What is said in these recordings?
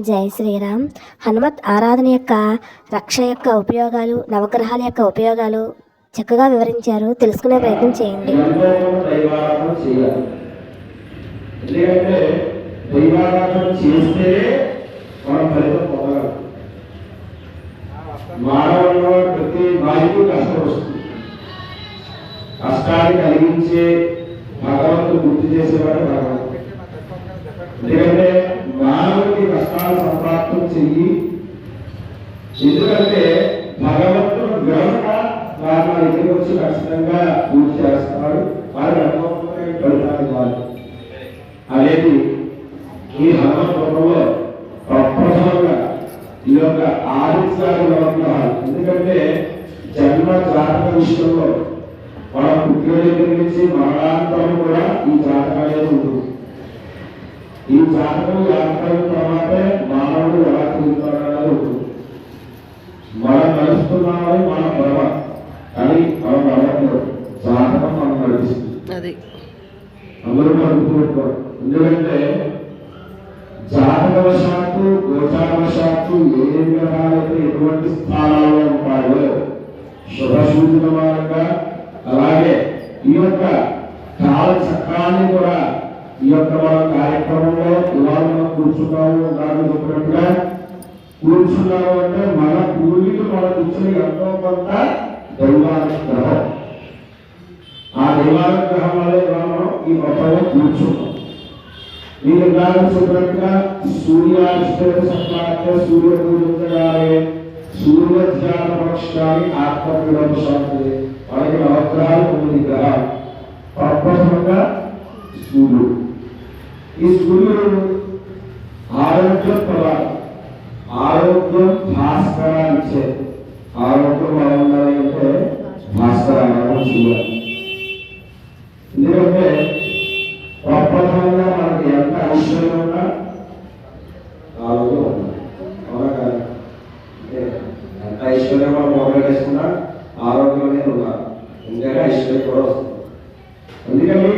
జై శ్రీరామ్. హనుమత్ ఆరాధన యొక్క రక్ష యొక్క ఉపయోగాలు నవగ్రహాల యొక్క ఉపయోగాలు చక్కగా వివరించారు. తెలుసుకునే ప్రయత్నం చేయండి. మానవుల్లో ప్రతి వారికి కష్టం వస్తుంది. కష్టాన్ని కలిగించే భగవంతుడు గుర్తు చేసేవాడు భగవంతుడు. ఎందుకంటే మానవుడికి కష్టాలు సంప్రాప్తం చెయ్యి. ఎందుకంటే భగవంతుడు గనుక వారు నా దగ్గరికి వచ్చి ఖచ్చితంగా పూజ చేస్తాడు. వారి అనుభవంలోనే ఫలితాలు ఇవ్వాలి. అనేది ఈ హనుమంతులలో ప్రప్రథమంగా ఈ యొక్క ఆదిత్యాలు వ్యవహారాలు ఎందుకంటే జన్మ జాతక విషయంలో మన పుట్టిన దగ్గర నుంచి మరణాంతరం కూడా ఈ జాతకం అనేది ఉంటుంది ఈ జాతకం జాతకం తర్వాతే మానవుడు ఎలా తిరుగుతాడు అనేది ఉంటుంది మనం నడుస్తున్నామని మన భ్రమ. కానీ మనం నడవట్లేదు. జాతకం మనం నడిపిస్తుంది. అది. అందరూ నడుపుకుంటారు ఎందుకంటే జాతకవశాత్తు గోచారవశాత్తు ఏ గ్రహాలైతే ఎటువంటి స్థానాల్లో ఉంటాయో శుభ సూచనమానంగా అలాగే ఈ యొక్క కాల చక్రాన్ని కూడా ఈ యొక్క మన కార్యక్రమంలో ఇవాళ కూర్చున్నాము దాన్ని చెప్పినట్టుగా కూర్చున్నాము అంటే మన పూర్వీకులు మనకు ఇచ్చిన ఎంతో కొంత దైవానుగ్రహం. ఆ దైవానుగ్రహం వల్ల ఇవాళ మనం ఈ మొత్తంలో కూర్చున్నాం. మీరు ఇందాక చెప్పినట్టుగా సూర్యాష్టమ సప్తాహ సూర్య పూజించగానే సూర్య ధ్యాన పక్షాన్ని ఆత్మపీడం శాంతి మనకి నవగ్రహాలు ఉంది గ్రహాలు. ప్రప్రథమంగా సూర్యుడు. ఈ సూర్యుడు ఆరోగ్యం ప్రధానం ఆరోగ్యం భాస్కరాన్నిచ్చే ఆరోగ్యం బాగుండాలి అంటే భాస్కరాన్ని చూడాలి ఎందుకంటే ప్రపంచంగా మనకి ఎంత ఐశ్వర్యం ఉన్నా ఆరోగ్యం ఉండాలి అవునా కాదు అంటే ఎంత ఐశ్వర్యం మనం మొదలెట్టుకున్నా ఆరోగ్యం అనేది ఉండాలి ఎందుకంటే ఐశ్వర్యం కూడా వస్తుంది అందుకని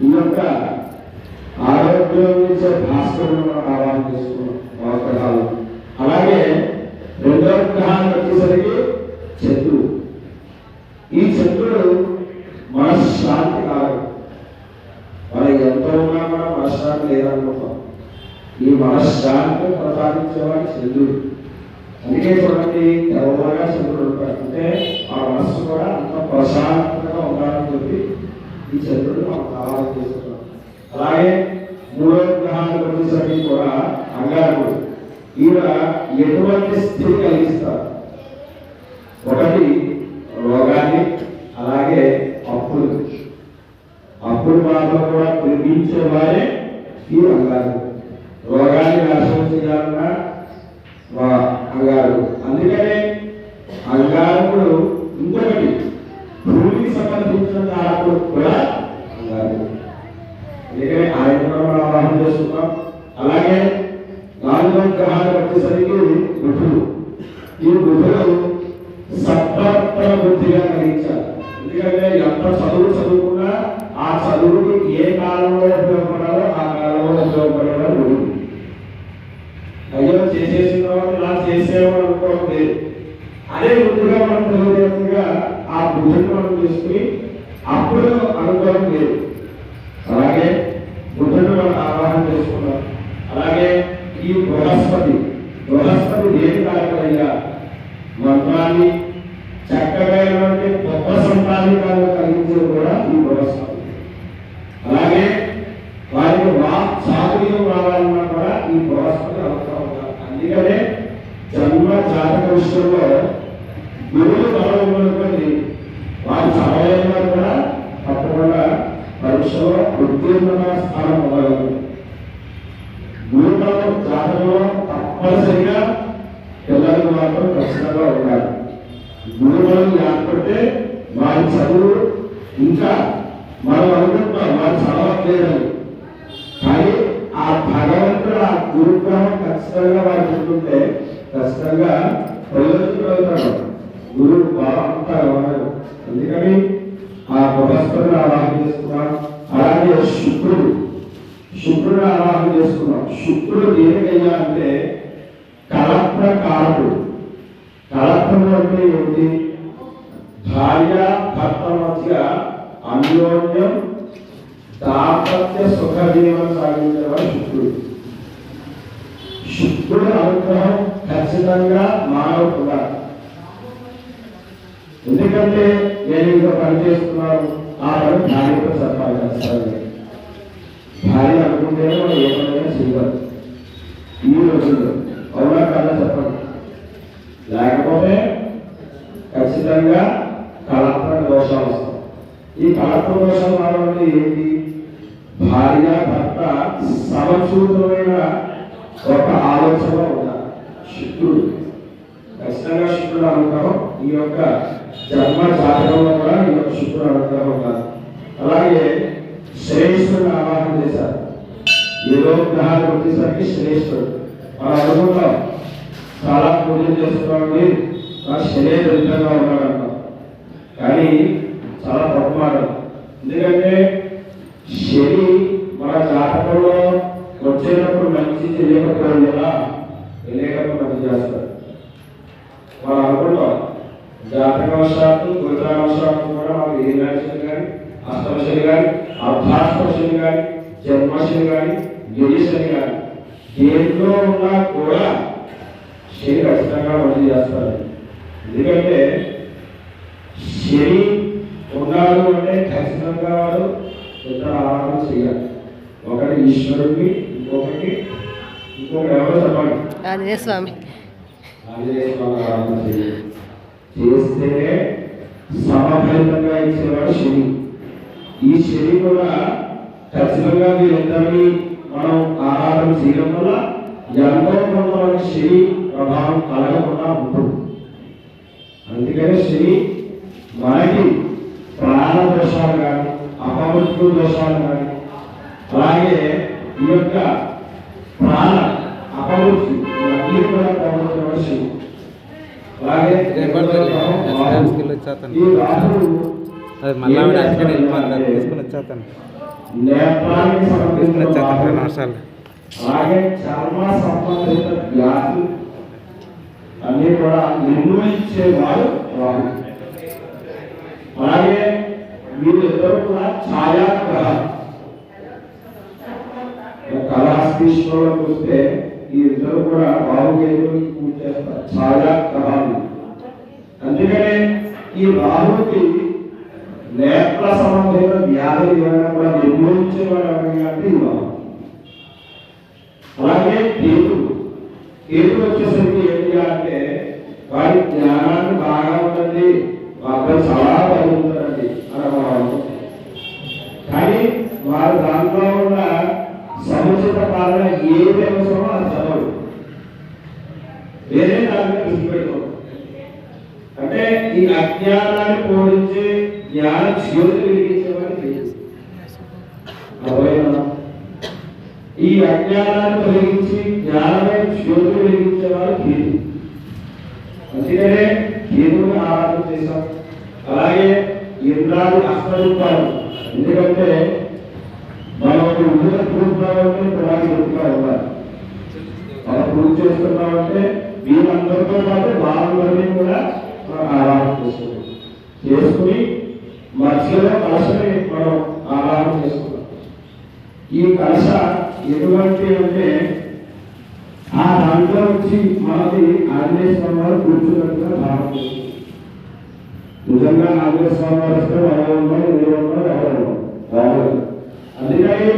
ఈ యొక్క ఆరోగ్యం నుంచే భాస్కరుడు మనం ఆవాహన చేసుకున్నాం నవగ్రహాలు అలాగే రెండవ గ్రహానికి వచ్చేసరికి చంద్రుడు ఈ చంద్రుడు మన శాంతి కాదు మనం ఎంతో ఉన్నా కూడా మనశ్శాంతి ఈ మనశ్శాంతి ప్రసాదించేవాడు చంద్రుడు. అందుకే చూడండి తెల్లగా చంద్రుడు ఉంటాడు అంటే ఆ మనస్సు కూడా అంత ప్రశాంతంగా ఉండాలని చెప్పి ఈ చంద్రుడు మనం ఆరాధన చేస్తున్నాం అలాగే మూడో గ్రహానికి వచ్చేసరికి కూడా అంగారకుడు. ఈయన ఎటువంటి స్థితి కలిగిస్తారు ఒకటి ఈ అంగారు. రోగాన్ని నాశనం చేయాలన్నా వా అంగారు. అందుకనే అంగారకుడు ఇంకొకటి. భూమికి సంబంధించిన కారకుడు కూడా అంగారు. అందుకనే ఆయన కూడా మనం ఆవాహన చేసుకున్నాం అలాగే నాలుగో గ్రహాలు వచ్చేసరికి బుధుడు. ఈ బుధుడు సత్వర్తన బుద్ధిగా కలిగించాలి. ఎందుకంటే ఎంత చదువు చదువు ఆ చదువుకి ఏ కాలంలో ఉపయోగపడాలో ఆ కాలంలో ఉపయోగపడేవాడు గురువు అయ్యో చేసేసిన తర్వాత ఇలా చేసేవాడు అనుకోవడం లేదు అదే ముందుగా మనం తెలియజేస్తుగా ఆ బుద్ధిని చేసుకుని అప్పుడు అనుభవం లేదు. అలాగే బుద్ధుడు మనం ఆవాహన చేసుకున్నాం. అలాగే ఈ బృహస్పతి బృహస్పతి దేని కారణమయ్యా మంత్రాన్ని చక్కగా ఏమంటే గొప్ప సంపాదికాలు కలిగించడం కూడా ఈ బృహస్పతి. అలాగే వారికి వా చాతుర్యం రావాలన్నా కూడా ఈ బృహస్పతి అవసరం అందుకనే జన్మ జాతక విషయంలో తప్పనిసరిగా పిల్లలు మాత్రం ఖచ్చితంగా ఉండాలి. గురువులను లేకపోతే వారి చదువు ఇంకా మనం అనుకుంటున్నాం వారు చదవట్లేదని కానీ ఆ భగవంతుడు ఆ గురుగ్రహం ఖచ్చితంగా వారికి ఉంటుంటే ఖచ్చితంగా ప్రయోజనం గురువు బాగుంటారు అంతా అందుకని ఆ బృహస్పతిని ఆవాహన చేసుకున్నాం. అలాగే శుక్రుడు. శుక్రుడు ఆవాహన చేసుకున్నాం. శుక్రుడు దేనికయ్యా అంటే కారకుడు కలత్రము అంటే ఏంటి భార్య భర్త మధ్య అన్యోన్యం దాంపత్య సుఖ జీవనం సాగించేవాడు శుక్రుడు. శుక్రుడి అనుగ్రహం ఖచ్చితంగా మానవ ఉండాలి ఎందుకంటే నేను ఇంకా పని చేస్తున్నాను. ఆ పని భార్యతో సంపాదించాలి భార్య అనుకుంటేనే మనం ఏమైనా పనైనా చేయగలం. ఈ రోజుల్లో అవునా కదా చెప్పండి. లేకపోతే ఖచ్చితంగా కళాత్మక దోషాలు వస్తాయి. ఈ కళాత్మక దోషాలు రావడం ఏంటి? భార్య భర్త సమచూతమైన ఒక ఆలోచన ఉండాలి శుక్రుడు. ఖచ్చితంగా శుక్రుడు అనుగ్రహం ఈ యొక్క జన్మ జాతకంలో కూడా ఈ యొక్క శుక్రుడు అనుగ్రహం ఉండాలి. అలాగే శ్రేష్ఠుడిని ఆవాహన చేశారు. ఏదో గ్రహాలు వచ్చేసరికి శ్రేష్ఠుడు. మన అనుకుంటాం చాలా పూజలు చేసుకోండి నా శని దరిద్రంగా ఉన్నాడంట. కానీ చాలా తప్పు మాట. ఎందుకంటే శని మన జాతకంలో వచ్చేటప్పుడు మంచి చేయకపోవడం ఎలా తెలియకపోతే మంచి చేస్తారు మనం అనుకుంటాం జాతకవశాత్తు గోత్రావశాత్తు కూడా మనకు ఏ రాశులు కానీ అష్టమశని కానీ అర్ధాష్టమశని కానీ జన్మశని కానీ గిరిశని కానీ దేంట్లో ఉన్నా కూడా శని ఖచ్చితంగా మంచి చేస్తారు ఎందుకంటే శని ఉన్నాడు అంటే ఖచ్చితంగా వాడు ఇద్దరు ఆరాధన చేయాలి. ఒకటి ఈశ్వరుడికి ఇంకొకటి ఇంకొకటి ఎవరో చెప్పండి. ఆంజనేయ స్వామి ఆంజనేయ స్వామి ఆరాధన చేయాలి. చేస్తేనే సమఫలితంగా ఇచ్చేవాడు శని. ఈ శని కూడా ఖచ్చితంగా వీళ్ళిద్దరిని మనం ఆరాధన చేయడం వల్ల ఎంతో కొంత మనకి శని ప్రభావం కలగకుండా ఉంటుంది. అందుకని శని మనకి ప్రాణ దోషాలు కానీ అపమృత్యు దోషాలు కానీ అలాగే ఈ యొక్క ప్రాణ అపమృత్యు ఇవన్నీ కూడా పోగొట్టేవాడు శని. అలాగే ఈ రాహువు అది మళ్ళీ ఆవిడ అందుకని వెళ్ళిపోతుంది అది తీసుకుని వచ్చేస్తాను. తీసుకుని వచ్చేస్తాను రెండు. నిమిషాలు. అలాగే చర్మ సంబంధిత వ్యాధులు అన్ని కూడా నిర్ణయించేవాడు రాహు. అలాగే వీరిద్దరు కూడా ఛాయాగ్రహం. కళాస్తీశ్వరులు చూస్తే ఈ ఇద్దరు కూడా రాహుకేతువుకి పూజ చేస్తారు. ఛాయాగ్రహాలు. అందుకనే ఈ రాహుకి నేత్ర సంబంధిత వ్యాధి ఏమైనా కూడా నిర్మూలించేవాడు ఎవరైనా అంటే ఈ అలాగే కేతు కేతు వచ్చేసరికి ఏంటి అంటే వారి జ్ఞానాన్ని బాగా ఉందండి. మా చాలా బాగుంటారండి అని మనం కానీ వారు దాంట్లో ఉన్న సముచిత పాలన ఏది అవసరమో అది చదవడు. వేరే దాని ఈ అజ్ఞానాన్ని పోడించి జ్ఞాన జ్యోతి వెలిగించేవాడు ఈ అజ్ఞానాన్ని తొలగించి జ్ఞానమే జ్యోతి వెలిగించేవాడు కేతు అందుకనే కేతువుని ఆరాధన చేశాం అలాగే ఇంద్రాది అష్టరూపాలు ఎందుకంటే మనం ఒక ఇంద్ర పూర్తామంటే ప్రధాని గుర్తుగా ఉండాలి మనం పూజ చేస్తున్నామంటే వీళ్ళందరితో పాటు వాళ్ళందరినీ కూడా ఆరాధన చేసుకున్నాం చేసుకుని మధ్యలో కలసని మనం ఆరాధన చేసుకున్నాం ఈ కలశ ఎటువంటి అంటే ఆ దాంట్లో నుంచి మనది ఆంజనేయ స్వామి వారు కూర్చున్నట్టుగా భావన నిజంగా ఆంజనేయ స్వామి వారు వస్తే మనం ఉన్నాం మీరు ఉన్నాం ఎవరు ఉన్నాం అందుకని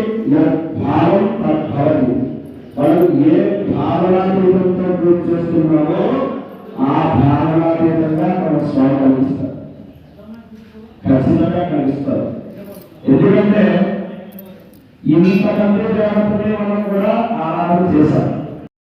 భావం తద్భవతి మనం ఏ భావనాతీతంతో పూజ చేస్తున్నామో ఆ భావనాతీతంగా మన స్వామి కనిపిస్తారు ఖచ్చితంగా కనిపిస్తారు ఎందుకంటే మనం కూడా ఆరాధన చేశాం